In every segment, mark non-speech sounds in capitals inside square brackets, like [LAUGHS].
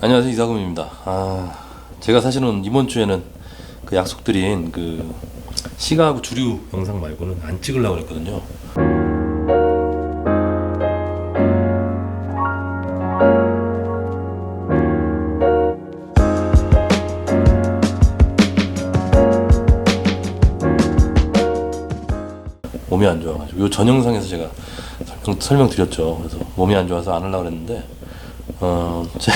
안녕하세요 이사금입니다. 아 제가 사실은 이번 주에는 그 약속드린 그 시가하고 주류 영상 말고는 안 찍으려고 했거든요. 몸이 안 좋아가지고 요 전 영상에서 제가 설명, 설명드렸죠. 그래서 몸이 안 좋아서 안 하려고 했는데 어, 제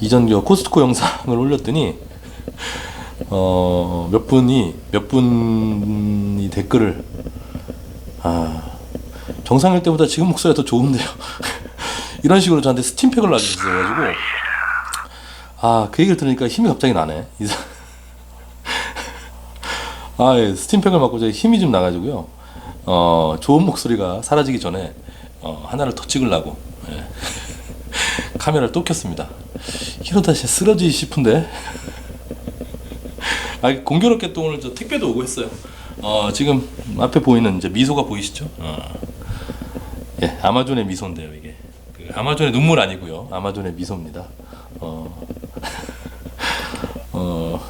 이전 그 코스트코 영상을 올렸더니 어, 몇 분이 몇 분이 댓글을 아, 정상일 때보다 지금 목소리가 더 좋은데요. [LAUGHS] 이런 식으로 저한테 스팀팩을 놔주셔가지고 아, 그 얘기를 들으니까 힘이 갑자기 나네. 아, 예, 스팀팩을 맞고 제가 힘이 좀 나가지고요. 어, 좋은 목소리가 사라지기 전에 어, 하나를 더 찍으려고 예. 카메라를 또 켰습니다. 이러다 진짜 쓰러지 싶은데. 아, 공교롭게 또 오늘 저 택배도 오고 했어요. 어, 지금 앞에 보이는 이제 미소가 보이시죠? 어. 예, 아마존의 미소인데요, 이게. 그 아마존의 눈물 아니고요. 아마존의 미소입니다. 어. [LAUGHS] 어,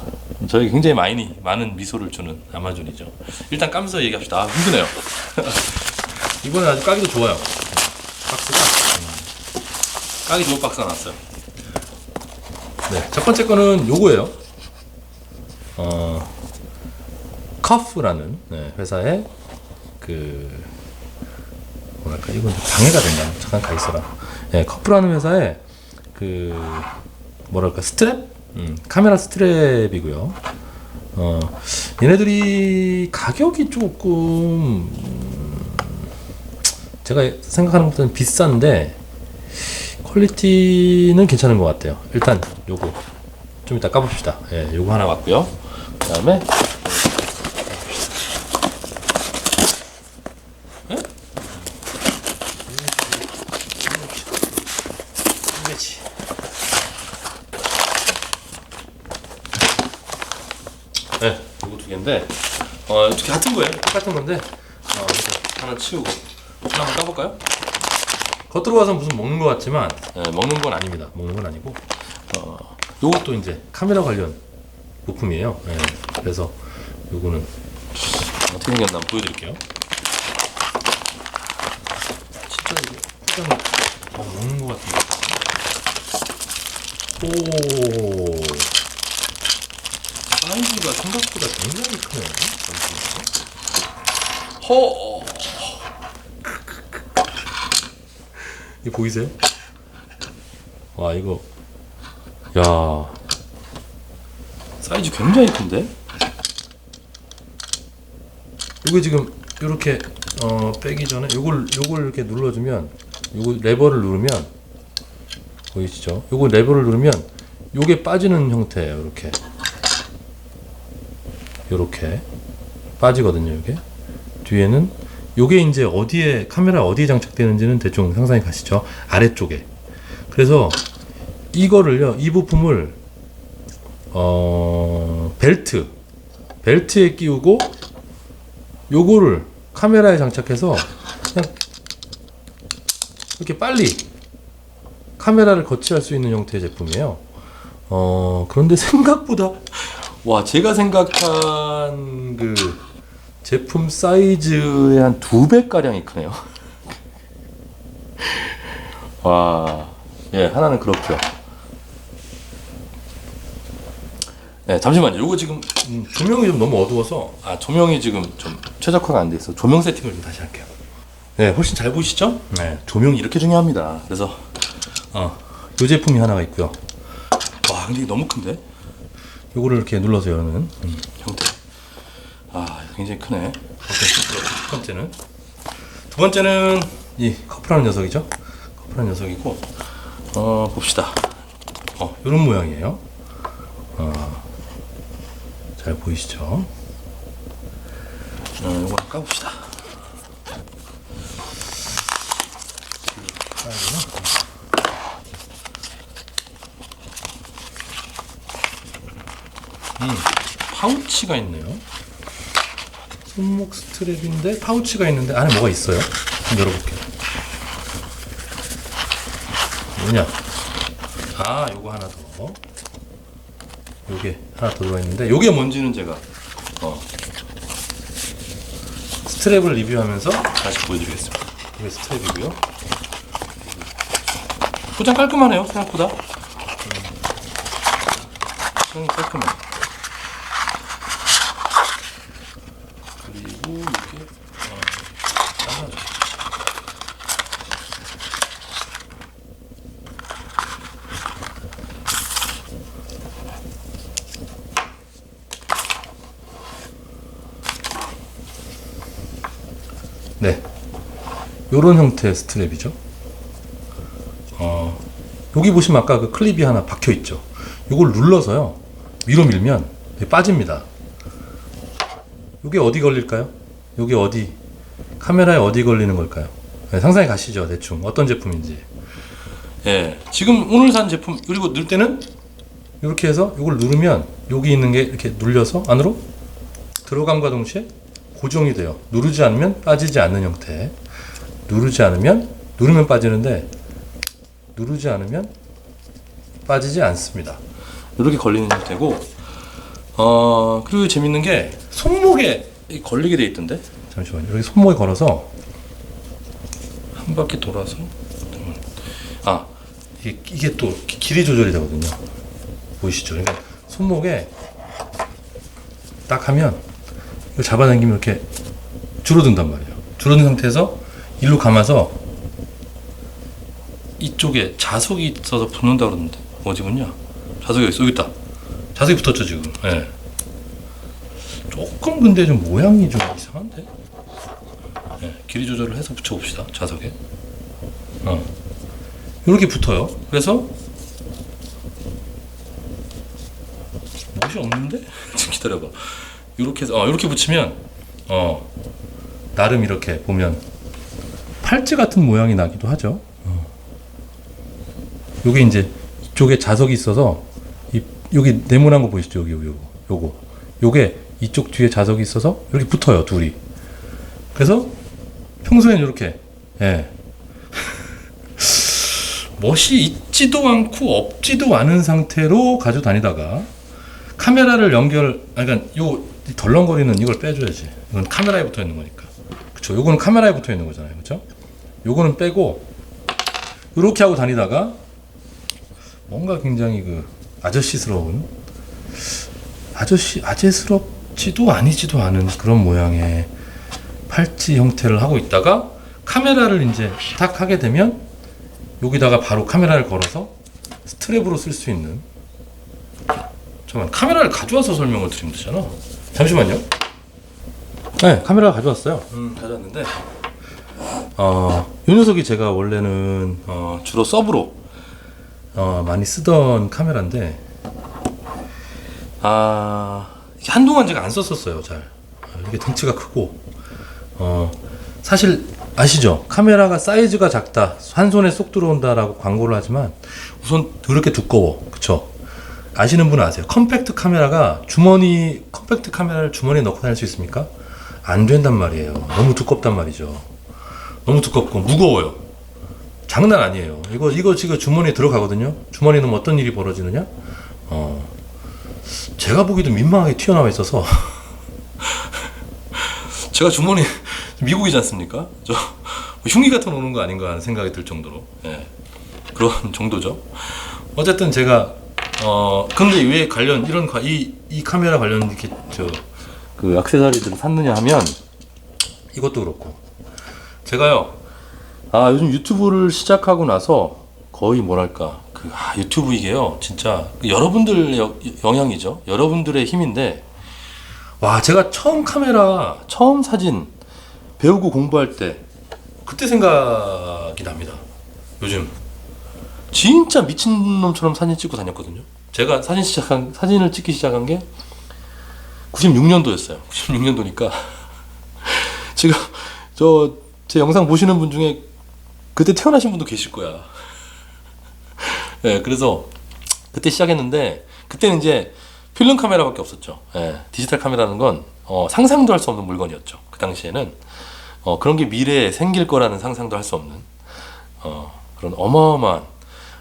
저희 굉장히 많이 많은 미소를 주는 아마존이죠. 일단 까면서 얘기합시다. 아, 힘드네요. [LAUGHS] 이번엔 아주 까기도 좋아요. 까기 좋은 박스가 나왔어요. 네, 첫 번째 거는 요거예요. 어, 커프라는 네, 회사의 그 뭐랄까 이건 좀 방해가 된다. 잠깐 가 있어라. 네, 커프라는 회사의 그 뭐랄까 스트랩? 음, 카메라 스트랩이고요. 어, 얘네들이 가격이 조금 음, 제가 생각하는 것보다는 비싼데 퀄리티는 괜찮은 것 같아요. 일단 요거 좀 이따 까봅시다. 예, 요거 하나 왔고요. 그 다음에 예? 이거지. 네, 요거 두 개인데 어, 어떻게 같은 거예요? 똑같은 건데 어, 하나 치우고 하나 한번 까볼까요? 겉으로 봐서 무슨 먹는 것 같지만 네, 먹는 건 아닙니다. 먹는 건 아니고 어, 요것도 이제 카메라 관련 부품이에요. 네, 그래서 요거는 어떻게 생겼나 한번 보여드릴게요. 진짜 이게 포장이 어, 먹는 것 같은데. 오 사이즈가 생각보다 굉장히 크네요. 허. 이거 보이세요? 와 이거 야 사이즈 굉장히 큰데? 이거 지금 이렇게 어 빼기 전에 요걸 요걸 이렇게 눌러주면 요거 레버를 누르면 보이시죠? 요거 레버를 누르면 요게 빠지는 형태예요. 이렇게 요렇게 빠지거든요. 이게 뒤에는 요게 이제 어디에 카메라 어디에 장착되는지는 대충 상상이 가시죠? 아래쪽에. 그래서 이거를요, 이 부품을 어 벨트 벨트에 끼우고 요거를 카메라에 장착해서 그냥 이렇게 빨리 카메라를 거치할 수 있는 형태의 제품이에요. 어 그런데 [LAUGHS] 생각보다 와 제가 생각한 그 제품 사이즈의 한 두 배 가량이 크네요. [LAUGHS] 와, 예 하나는 그렇죠. 네 잠시만요. 요거 지금 음, 조명이 좀 너무 어두워서 아 조명이 지금 좀 최적화가 안 돼 있어. 조명 세팅을 좀 다시 할게요. 네 훨씬 잘 보이시죠? 네 조명이 이렇게 중요합니다. 그래서 어 요 제품이 하나가 있고요. 와 근데 너무 큰데? 요거를 이렇게 눌러서 여는 음, 형태. 아, 굉장히 크네. 첫 번째는 두 번째는 이 커프라는 녀석이죠. 커프라는 녀석이고 어 봅시다. 어 이런 모양이에요. 어, 잘 보이시죠? 어, 이거 까봅시다. 음, 파우치가 있네요. 손목 스트랩인데 파우치가 있는데 안에 뭐가 있어요? 열어볼게요. 뭐냐? 아 요거 하나 더 요게 하나 더 들어있는데 요게 뭔지는 제가 어, 스트랩을 리뷰하면서 다시 보여드리겠습니다 이게 스트랩이고요 포장 깔끔하네요 생각보다 음, 깔끔해 그리고 이게 어, 잘라줘 네. 요런 형태의 스트랩이죠. 어, 여기 보시면 아까 그 클립이 하나 박혀 있죠. 요걸 눌러서요. 위로 밀면 빠집니다. 요게 어디 걸릴까요? 요게 어디 카메라에 어디 걸리는 걸까요? 네, 상상이 가시죠, 대충 어떤 제품인지. 예, 지금 오늘 산 제품 그리고 넣을 때는 이렇게 해서 이걸 누르면 여기 있는 게 이렇게 눌려서 안으로 들어감과 동시에 고정이 돼요. 누르지 않으면 빠지지 않는 형태. 누르지 않으면 누르면 빠지는데 누르지 않으면 빠지지 않습니다. 이렇게 걸리는 형태고 어 그리고 재밌는 게 손목에 이 걸리게 돼 있던데 잠시만요. 여기 손목에 걸어서 한 바퀴 돌아서 아 이게, 이게 또 기- 길이 조절이 되거든요. 보이시죠? 그러니까 손목에 딱 하면 이걸 잡아당기면 이렇게 줄어든단 말이에요. 줄어든 상태에서 일로 감아서 이쪽에 자석이 있어서 붙는다 그러는데 어디군요? 자석이 여기 있다. 자석이 붙었죠 지금. 예. 조금 근데 좀 모양이 좀 이상한데. 예, 길이 조절을 해서 붙여봅시다 자석에. 어. 이렇게 붙어요. 그래서 못이 없는데? [LAUGHS] 지금 기다려봐. 이렇게 어 이렇게 붙이면 어 나름 이렇게 보면 팔찌 같은 모양이 나기도 하죠. 어. 요게 이제 이쪽에 자석이 있어서 이 여기 네모난 거 보이시죠? 여기 요거 요거 요게 이쪽 뒤에 자석이 있어서 이렇게 붙어요 둘이. 그래서 평소에는 이렇게 예. [LAUGHS] 멋이 있지도 않고 없지도 않은 상태로 가지고 다니다가 카메라를 연결, 아, 그러니까 요 덜렁거리는 이걸 빼줘야지. 이건 카메라에 붙어 있는 거니까. 그쵸? 요거는 카메라에 붙어 있는 거잖아요. 그쵸? 요거는 빼고 이렇게 하고 다니다가 뭔가 굉장히 그 아저씨스러운 아저씨 아재스럽지도 아니지도 않은 그런 모양의 팔찌 형태를 하고 있다가 카메라를 이제 딱 하게 되면 여기다가 바로 카메라를 걸어서 스트랩으로 쓸 수 있는 잠깐 카메라를 가져와서 설명을 드리면 되잖아. 잠시만요. 네, 카메라 가져왔어요. 음, 가져왔는데 어, 이 녀석이 제가 원래는 어, 주로 서브로 어, 많이 쓰던 카메라인데 아 한동안 제가 안 썼었어요. 잘 아, 이게 덩치가 크고 어, 사실 아시죠? 카메라가 사이즈가 작다, 한 손에 쏙 들어온다라고 광고를 하지만 우선 그렇게 두꺼워, 그쵸? 아시는 분은 아세요. 컴팩트 카메라가 주머니 컴팩트 카메라를 주머니에 넣고 다닐 수 있습니까? 안 된단 말이에요. 너무 두껍단 말이죠. 너무 두껍고 무거워요. 장난 아니에요. 이거 이거 지금 주머니에 들어가거든요. 넣으면 어떤 일이 벌어지느냐? 어, 제가 보기도 민망하게 튀어나와 있어서 [LAUGHS] 제가 주머니 미국이지 않습니까? 저 흉기 같은 거 오는 거 아닌가 하는 생각이 들 정도로 예. 그런 정도죠. 어쨌든 제가 어 근데 왜 관련 이런 이이 이 카메라 관련 이렇게 저그 액세서리들을 샀느냐 하면 이것도 그렇고. 제가요 아 요즘 유튜브를 시작하고 나서 거의 뭐랄까 그 아, 유튜브 이게요 진짜 그 여러분들 여, 영향이죠. 여러분들의 힘인데 와 제가 처음 카메라 처음 사진 배우고 공부할 때 그때 생각이 납니다. 요즘. 진짜 미친놈처럼 사진 찍고 다녔거든요 제가 사진 시작한 사진을 찍기 시작한 게 96년도였어요. 96년도니까. [LAUGHS] 지금 저 제 영상 보시는 분 중에 그때 태어나신 분도 계실 거야. [LAUGHS] 예 그래서 그때 시작했는데 그때는 이제 필름 카메라밖에 없었죠. 예, 디지털 카메라는 건 어, 상상도 할 수 없는 물건이었죠. 그 당시에는. 어, 그런 게 미래에 생길 거라는 상상도 할 수 없는 어, 그런 어마어마한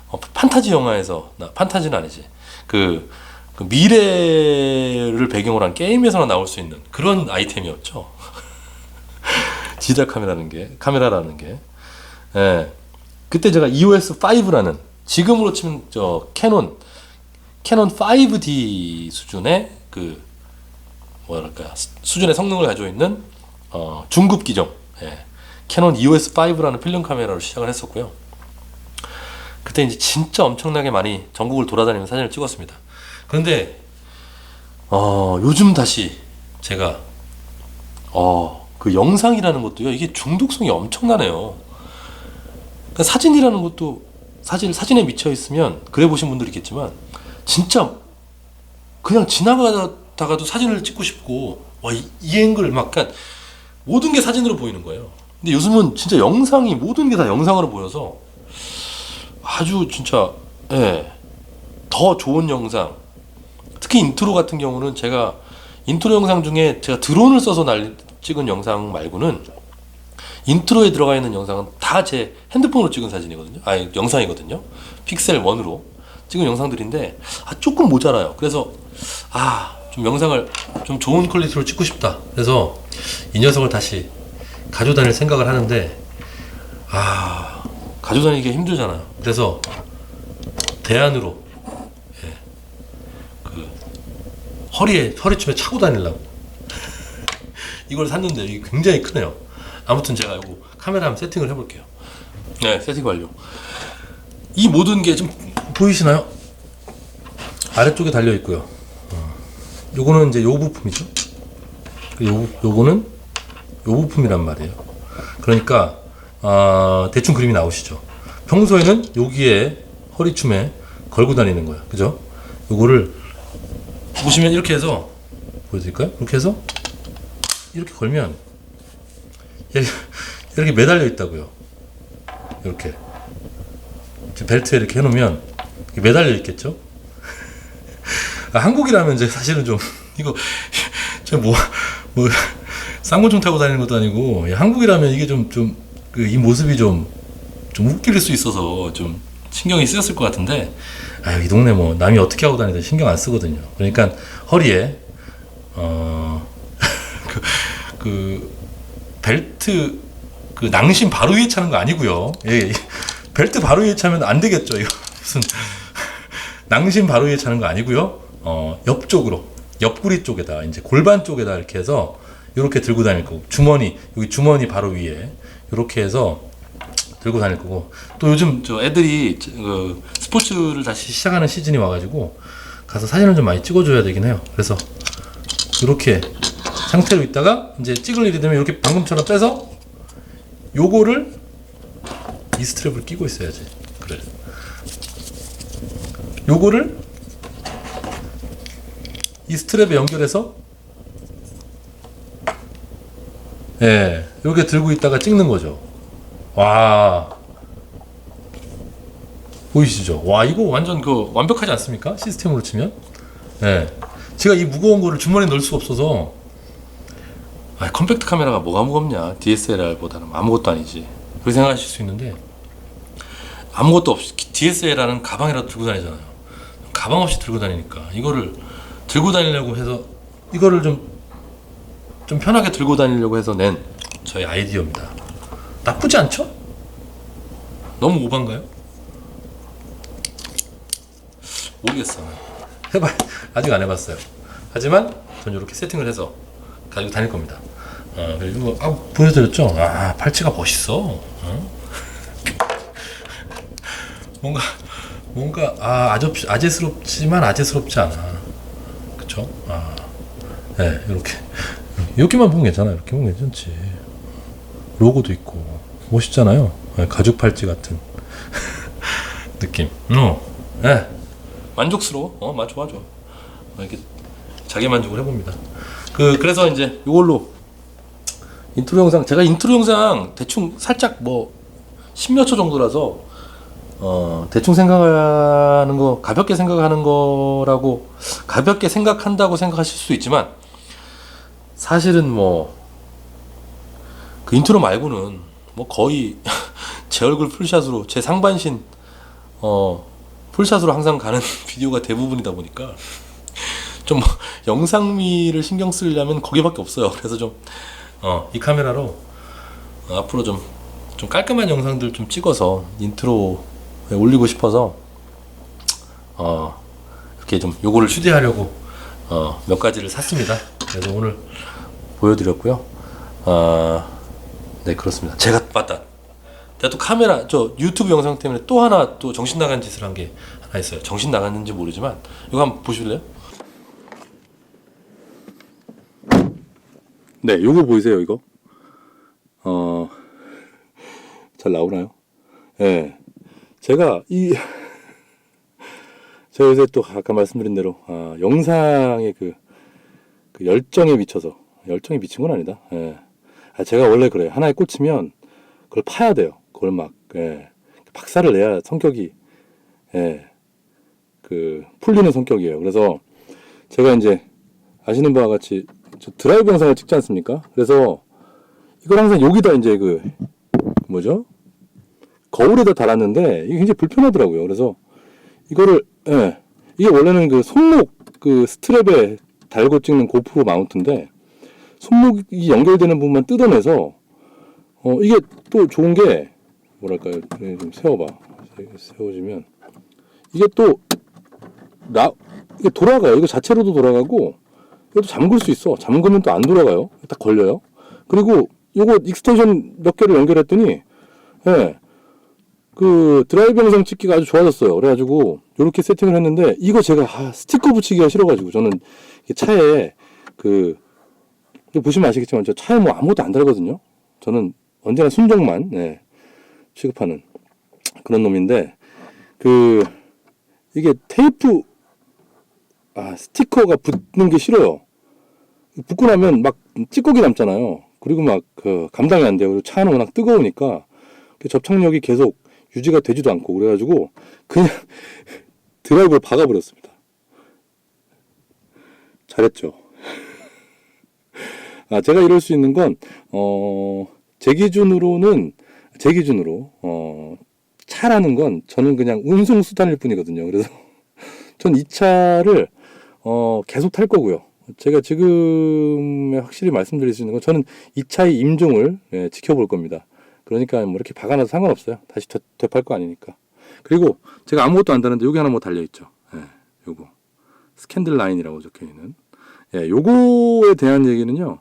어, 판타지 영화에서 나 판타지는 아니지 그, 그 미래를 배경으로 한 게임에서나 나올 수 있는 그런 아이템이었죠. [LAUGHS] 디지털 카메라라는 게 카메라라는 게 예. 그때 제가 EOS 5라는 지금으로 치면 저 캐논 캐논 5D 수준의 그 뭐랄까 수준의 성능을 가지고 있는 어, 중급 기종 예. 캐논 EOS 5라는 필름 카메라로 시작을 했었고요. 그때 이제 진짜 엄청나게 많이 전국을 돌아다니면서 사진을 찍었습니다. 그런데 어, 요즘 다시 제가 어, 그 영상이라는 것도요. 이게 중독성이 엄청나네요. 그러니까 사진이라는 것도 사진 사진에 미쳐 있으면 그래 보신 분들이 있겠지만 진짜 그냥 지나가다가도 사진을 찍고 싶고 와 이 이 앵글 막 그러니까 모든 게 사진으로 보이는 거예요. 근데 요즘은 진짜 영상이 모든 게 다 영상으로 보여서 아주 진짜 예. 더 좋은 영상 특히 인트로 같은 경우는 제가 인트로 영상 중에 제가 드론을 써서 날 찍은 영상 말고는 인트로에 들어가 있는 영상은 다 제 핸드폰으로 찍은 사진이거든요. 아니 영상이거든요. 픽셀 1으로 찍은 영상들인데 아 조금 모자라요. 그래서 아 좀 영상을 좀 좋은 퀄리티로 찍고 싶다. 그래서 이 녀석을 다시 가지고 다닐 생각을 하는데 아 가지고 다니기 힘들잖아요. 그래서 대안으로 예, 그 허리에 허리춤에 차고 다니려고 [LAUGHS] 이걸 샀는데 이게 굉장히 크네요. 아무튼 제가 이거 카메라 한번 세팅을 해볼게요. 네, 세팅 완료. 이 모든 게 좀 보이시나요? 아래쪽에 달려 있고요. 어, 요거는 이제 요 부품이죠. 그요 요거는 요 부품이란 말이에요. 그러니까 아, 대충 그림이 나오시죠. 평소에는 여기에 허리춤에 걸고 다니는 거야. 그죠? 요거를 보시면 이렇게 해서 보여드릴까요? 이렇게 해서 이렇게 걸면 이렇게, 매달려 있다고요. 이렇게 벨트에 이렇게 해놓으면 매달려 있겠죠? [LAUGHS] 아, 한국이라면 이제 사실은 좀 [LAUGHS] 이거 [LAUGHS] 저뭐뭐 쌍문총 타고 다니는 것도 아니고 이 한국이라면 이게 좀좀 그 이 모습이 좀 좀 웃길 수 있어서 좀 신경이 쓰였을 것 같은데 아유 이 동네 뭐 남이 어떻게 하고 다니든 신경 안 쓰거든요. 그러니까 허리에 어 [LAUGHS] 그, 그 벨트 그 낭심 바로 위에 차는 거 아니고요. 예, 예. 벨트 바로 위에 차면 안 되겠죠. 이거 무슨 [LAUGHS] 낭심 바로 위에 차는 거 아니고요. 어, 옆쪽으로 옆구리 쪽에다 이제 골반 쪽에다 이렇게 해서 이렇게 들고 다닐 거고 주머니 여기 주머니 바로 위에 이렇게 해서 들고 다닐 거고 또 요즘 저 애들이 저- 그 스포츠를 다시 시작하는 시즌이 와가지고 가서 사진을 좀 많이 찍어줘야 되긴 해요. 그래서 이렇게 상태로 있다가 이제 찍을 일이 되면 이렇게 방금처럼 빼서 요거를 이 스트랩을 끼고 있어야지. 그래. 요거를 이 스트랩에 연결해서 예, 이렇게 들고 있다가 찍는 거죠. 와. 보이시죠? 와, 이거 완전 그 완벽하지 않습니까? 시스템으로 치면. 예. 제가 이 무거운 거를 주머니에 넣을 수가 없어서 아, 컴팩트 카메라가 뭐가 무겁냐? DSLR보다는 아무것도 아니지. 그렇게 생각하실 수 있는데 아무것도 없이 DSLR은 가방이라도 들고 다니잖아요. 가방 없이 들고 다니니까 이거를 들고 다니려고 해서 이거를 좀 좀 편하게 들고 다니려고 해서 낸 저의 아이디어입니다. 나쁘지 않죠? 너무 오반가요? 모르겠어. 해봐 아직 안 해봤어요. 하지만 전 이렇게 세팅을 해서 가지고 다닐 겁니다. 어, 그리고 아, 보여드렸죠? 아 팔찌가 멋있어. 어? [LAUGHS] 뭔가 뭔가 아 아접 아재스럽지만 아재스럽지 않아. 그쵸? 아, 네 이렇게 이렇게만 보면 괜찮아. 이렇게 보면 괜찮지. 로고도 있고 멋있잖아요. 네, 가죽 팔찌 같은 [LAUGHS] 느낌. 어, 네. 만족스러워. 어, 맞아, 맞아. 이렇게 자기 만족을 해봅니다. 그 그래서 이제 이걸로 인트로 영상 제가 인트로 영상 대충 살짝 뭐 십몇 초 정도라서 어 대충 생각하는 거 가볍게 생각하는 거라고 가볍게 생각한다고 생각하실 수 있지만 사실은 뭐 그 인트로 말고는 뭐 거의 [LAUGHS] 제 얼굴 풀샷으로 제 상반신 어 풀샷으로 항상 가는 [LAUGHS] 비디오가 대부분이다 보니까 좀 영상미를 신경 쓰려면 거기밖에 없어요. 그래서 좀 어 이 카메라로 어, 앞으로 좀좀 깔끔한 영상들 좀 찍어서 인트로에 올리고 싶어서 어 이렇게 좀 요거를 휴대하려고 어 몇 가지를 샀습니다. 그래서 오늘 보여드렸고요. 아 네 그렇습니다. 제가 맞다. 내가 또 카메라 저 유튜브 영상 때문에 또 하나 또 정신 나간 짓을 한 게 하나 있어요. 정신 나갔는지 모르지만 이거 한번 보실래요? 네, 요거 보이세요, 이거? 어, 잘 나오나요? 예. 네. 제가 이, 제가 요새 또 아까 말씀드린 대로, 아, 영상의 그, 그 열정에 미쳐서, 열정에 미친 건 아니다. 예. 아, 제가 원래 그래요. 하나에 꽂히면 그걸 파야 돼요. 그걸 막, 예. 박살을 내야 성격이, 예. 그, 풀리는 성격이에요. 그래서 제가 이제 아시는 바와 같이 저 드라이브 영상을 찍지 않습니까? 그래서 이걸 항상 여기다 이제 그 뭐죠? 거울에다 달았는데 이게 굉장히 불편하더라고요. 그래서 이거를 예. 이게 원래는 그 손목 그 스트랩에 달고 찍는 고프로 마운트인데 손목이 연결되는 부분만 뜯어내서 어 이게 또 좋은 게 뭐랄까요? 그래, 좀 세워봐. 세워지면 이게 또 나, 이게 돌아가요. 이거 자체로도 돌아가고 이것도 잠글 수 있어. 잠그면 또 안 돌아가요. 딱 걸려요. 그리고 요거 익스텐션 몇 개를 연결했더니 예. 그 드라이브 영상 찍기가 아주 좋아졌어요. 그래가지고 이렇게 세팅을 했는데 이거 제가 아, 스티커 붙이기가 싫어가지고 저는 차에 그 보시면 아시겠지만 저 차에 뭐 아무것도 안 달거든요. 저는 언제나 순정만 예, 취급하는 그런 놈인데 그 이게 테이프 아 스티커가 붙는 게 싫어요. 붙고 나면 막 찌꺼기 남잖아요. 그리고 막 그 감당이 안 돼요. 그리고 차는 워낙 뜨거우니까 그 접착력이 계속 유지가 되지도 않고 그래가지고 그냥 [LAUGHS] 드라이브를 박아버렸습니다. 잘했죠. 아 제가 이럴 수 있는 건 어 제 기준으로는 제 기준으로 어 차라는 건 저는 그냥 운송 수단일 뿐이거든요. 그래서 [LAUGHS] 전 이 차를 어, 계속 탈 거고요. 제가 지금에 확실히 말씀드릴 수 있는 건 저는 이 차의 임종을 예, 지켜볼 겁니다. 그러니까 뭐 이렇게 박아놔도 상관없어요. 다시 되, 되팔 거 아니니까. 그리고 제가 아무것도 안 다는데 여기 하나 뭐 달려 있죠. 예, 요거 스캔들 라인이라고 적혀 있는. 예, 요거에 대한 얘기는요.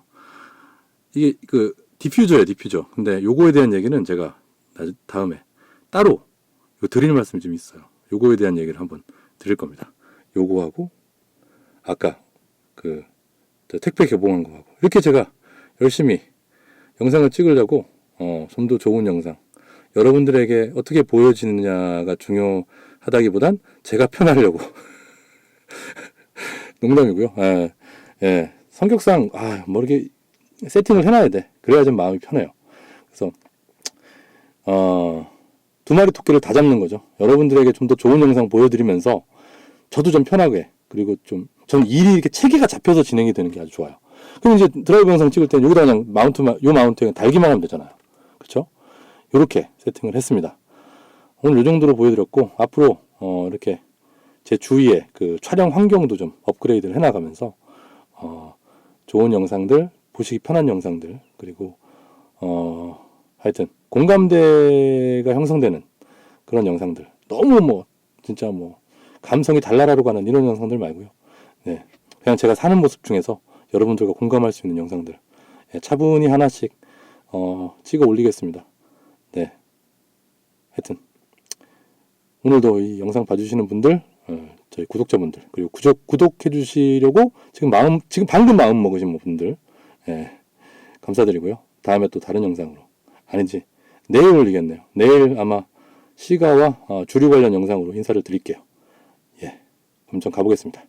이게 그 디퓨저예요, 디퓨저. 근데 요거에 대한 얘기는 제가 나- 다음에 따로 드릴 말씀이 좀 있어요. 요거에 대한 얘기를 한번 드릴 겁니다. 요거하고 아까 그저 택배 개봉한 거하고 이렇게 제가 열심히 영상을 찍으려고 어, 좀 더 좋은 영상 여러분들에게 어떻게 보여지느냐가 중요하다기보단 제가 편하려고 [LAUGHS] 농담이고요. 예, 예. 성격상 아, 뭐 이렇게 세팅을 해놔야 돼. 그래야 좀 마음이 편해요. 그래서 어, 두 마리 토끼를 다 잡는 거죠. 여러분들에게 좀 더 좋은 영상 보여드리면서 저도 좀 편하게 그리고 좀 저는 일이 이렇게 체계가 잡혀서 진행이 되는 게 아주 좋아요. 그럼 이제 드라이브 영상 찍을 때는 여기다 그냥 마운트만 요 마운트에 달기만 하면 되잖아요. 그렇죠? 이렇게 세팅을 했습니다. 오늘 이 정도로 보여드렸고 앞으로 어, 이렇게 제 주위에 그 촬영 환경도 좀 업그레이드를 해나가면서 어, 좋은 영상들 보시기 편한 영상들. 그리고 어, 하여튼 공감대가 형성되는 그런 영상들. 너무 뭐 진짜 뭐 감성이 달나라로 가는 이런 영상들 말고요. 네, 그냥 제가 사는 모습 중에서 여러분들과 공감할 수 있는 영상들. 예, 차분히 하나씩 어, 찍어 올리겠습니다. 네, 하여튼 오늘도 이 영상 봐주시는 분들, 어, 저희 구독자분들 그리고 구독 구독해 주시려고 지금 마음 지금 방금 마음 먹으신 분들 예, 감사드리고요. 다음에 또 다른 영상으로 아니지 내일 올리겠네요. 내일 아마 시가와 어, 주류 관련 영상으로 인사를 드릴게요. 예, 그럼 전 가보겠습니다.